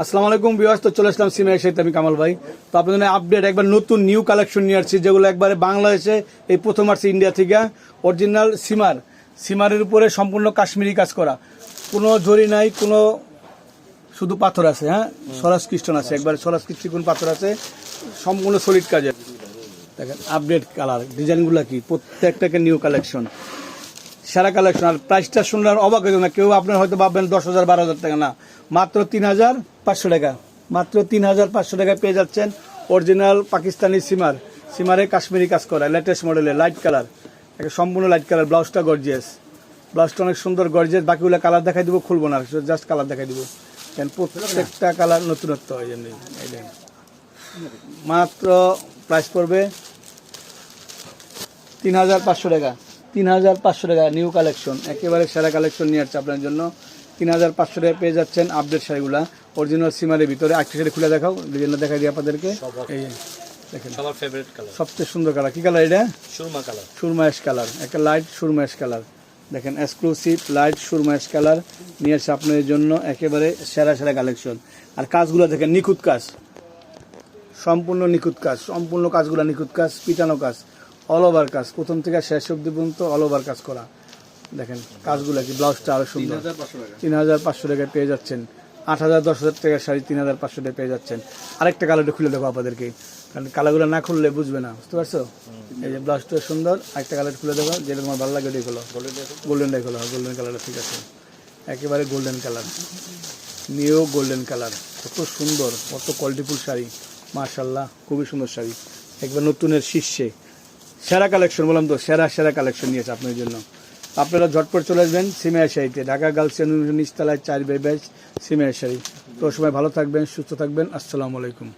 আসসালামু আলাইকুম বিয়াস তো চলে আসলাম সিমে সাথে আমি কামাল ভাই। তো আপনাদের আপডেট একবার নতুন নিউ কালেকশন নিয়ে আসছি, যেগুলো একবারে বাংলাদেশে এই প্রথম আসছে ইন্ডিয়া থেকে। অরিজিনাল সিমার সিমারের উপরে সম্পূর্ণ কাশ্মীরি কাজ করা। কোনো জরি নাই, কোনো শুধু পাথর আছে হ্যাঁ? সরাস খ্রিস্টান আছে, একবার সরাস খ্রিস্টিকুন পাথর আছে। সম্পূর্ণ সলিড কাজের দেখেন আপডেট কালার ডিজাইনগুলো কি? প্রত্যেকটাকে নিউ কালেকশন সেরা কালেকশন আর প্রাইসটা শুনলে অবাক হয়ে না। কেউ আপনার হয়তো ভাববেন দশ হাজার, বারো হাজার টাকা, না। মাত্র তিন হাজার। পাঁচশো টাকা। মাত্র তিন হাজার পাঁচশো টাকা পেয়ে যাচ্ছেন অরিজিনাল পাকিস্তানি সিমার। সিমারে কাশ্মীরি কাজ করা লেটেস্ট মডেলের লাইট কালার একটা সম্পূর্ণ লাইট কালার ব্লাউজটা গর্জিয়াস ব্লাউজটা অনেক সুন্দর গর্জিয়াস বাকিগুলো কালার দেখাই দিব, খুলবো না জাস্ট কালার দেখাই দিব। কেন প্রত্যেকটা কালার নতুনত্ব হয় জন্য মাত্র প্রাইস পড়বে তিন হাজার পাঁচশো টাকা। তিন হাজার পাঁচশো টাকা নিউ কালেকশন একেবারে সেরা কালেকশন নিয়ে আসছে আপনার জন্য। তিন হাজার পাঁচশো টাকা পেয়ে যাচ্ছেন আপডেট শাড়িগুলা। অরিজিনাল সিমারের ভিতরে একটা শাড়ি খুলে দেখাও ডিজাইনটা দেখাই দিই আপনাদেরকে। এই যে, দেখেন। সবার ফেভারিট কালার সবচেয়ে সুন্দর কালার কি কালার এটা? সুরমা কালার একটা লাইট সুরমায়েশ কালার দেখেন এক্সক্লুসিভ লাইট সুরমায়েশ কালার নিয়ে আসছে আপনাদের জন্য একেবারে সেরা সেরা কালেকশন আর কাজগুলো দেখেন নিখুঁত কাজ। সম্পূর্ণ নিখুঁত কাজ। সম্পূর্ণ কাজগুলো নিখুঁত কাজ পিটানো কাজ। অল ওভার কাজ। প্রথম থেকে শেষ অব্দি পর্যন্ত অল ওভার কাজ করা। দেখেন কাজগুলো কি ব্লাউজটা আরও সুন্দর। তিন হাজার পাঁচশো টাকায় পেয়ে যাচ্ছেন। আট হাজার দশ হাজার টাকার শাড়ি তিন হাজার পাঁচশো টাকায় পেয়ে যাচ্ছেন। আরেকটা কালারটা খুলে দেবো আপনাদেরকে। কারণ কালারগুলো না খুললে বুঝবে না বুঝতে পারছ? এই যে ব্লাউজটা সুন্দর আরেকটা কালার খুলে দেবো যেটা তোমার ভালো লাগে ওটাই খোলো। গোল্ডেন ডাই খোলো গোল্ডেন কালারটা ঠিক আছে। একেবারে golden colour new golden colour কত সুন্দর কত কোয়ালিটিফুল শাড়ি। মার্শাল্লাহ খুবই সুন্দর শাড়ি। একবার নতুনের শীর্ষে। সেরা কালেকশন বললাম তো সেরা সেরা কালেকশন নিয়েছে আপনার জন্য। আপনারা ঝটপট চলে আসবেন সিমেয়া শাড়িতে ঢাকা গার্লস ইউনিভার্সিটি নিচতলায় চার বেবেজ সিমেয়া শাড়ি তো সময় ভালো থাকবেন, সুস্থ থাকবেন। আসসালামু আলাইকুম।